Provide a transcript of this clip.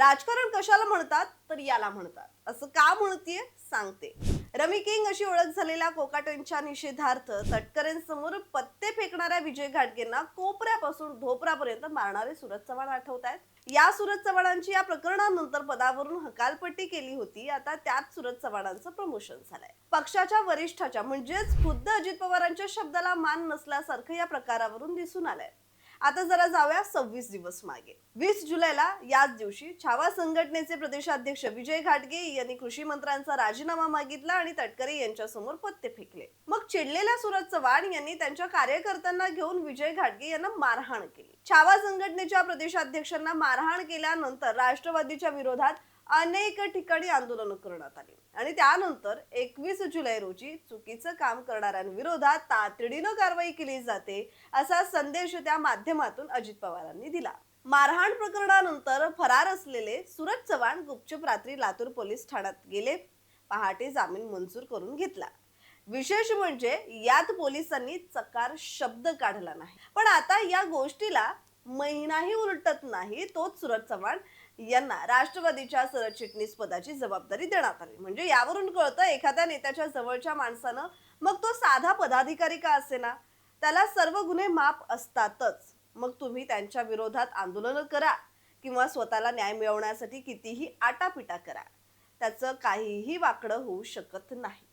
राजकारण कशाला म्हणतात? तर याला म्हणतात. असं का म्हणतीये? सांगते. रमी किंग अशी ओळख झालेल्या कोकाटेंच्या निषेधार्थ तटकरेंसमोर पत्ते फेकणाऱ्या विजय घाटगेंना कोपऱ्यापासून ढोपरापर्यंत मारणारे सुरज चव्हाण आठवत आहेत या सुरज चव्हाणांची या प्रकरणानंतर पदावरून हकालपट्टी केली होती. आता त्यात सुरज चव्हाणांचं प्रमोशन झालंय. पक्षाच्या वरिष्ठाच्या म्हणजेच खुद्द अजित पवारांच्या शब्दाला मान नसल्यासारखं या प्रकारावरून दिसून आलंय. आता जरा जाऊया सव्वीस दिवस मागे. वीस जुलैला याच दिवशी छावा संघटनेचे प्रदेशाध्यक्ष विजय घाटगे यांनी कृषी मंत्र्यांचा राजीनामा मागितला आणि तटकरे यांच्यासमोर पत्ते फेकले. मग चिडलेल्या सुरज चव्हाण यांनी त्यांच्या कार्यकर्त्यांना घेऊन विजय घाटगे यांना मारहाण केली. छावा संघटनेच्या प्रदेशाध्यक्षांना मारहाण केल्यानंतर राष्ट्रवादीच्या विरोधात अनेक ठिकाणी आंदोलनं करण्यात आली. आणि त्यानंतर एकवीस जुलै रोजी चुकीचं काम करणाऱ्यांविरोधात तातडीनं कारवाई केली जाते असा संदेश त्या माध्यमातून अजित पवारांनी दिला. मारहाण प्रकरणानंतर फरार असलेले सुरज चव्हाण गुपचूप रात्री लातूर पोलीस ठाण्यात गेले. पहाटे जामीन मंजूर करून घेतला. विशेष म्हणजे यात पोलिसांनी चकार शब्द काढला नाही. पण आता या गोष्टीला महिनाही उलटत नाही तोच सुरज चव्हाण यांना राष्ट्रवादीच्या सरचिटणीस पदाची जबाबदारी देण्यात आली. म्हणजे यावरून कळतं एखाद्या नेत्याच्या जवळच्या माणसानं मग तो साधा पदाधिकारी का असेना? त्याला सर्व गुन्हे माफ असतातच. मग तुम्ही त्यांच्या विरोधात आंदोलनं करा किंवा स्वतःला न्याय मिळवण्यासाठी कितीही आटापिटा करा. त्याचं काहीही वाकडं होऊ शकत नाही.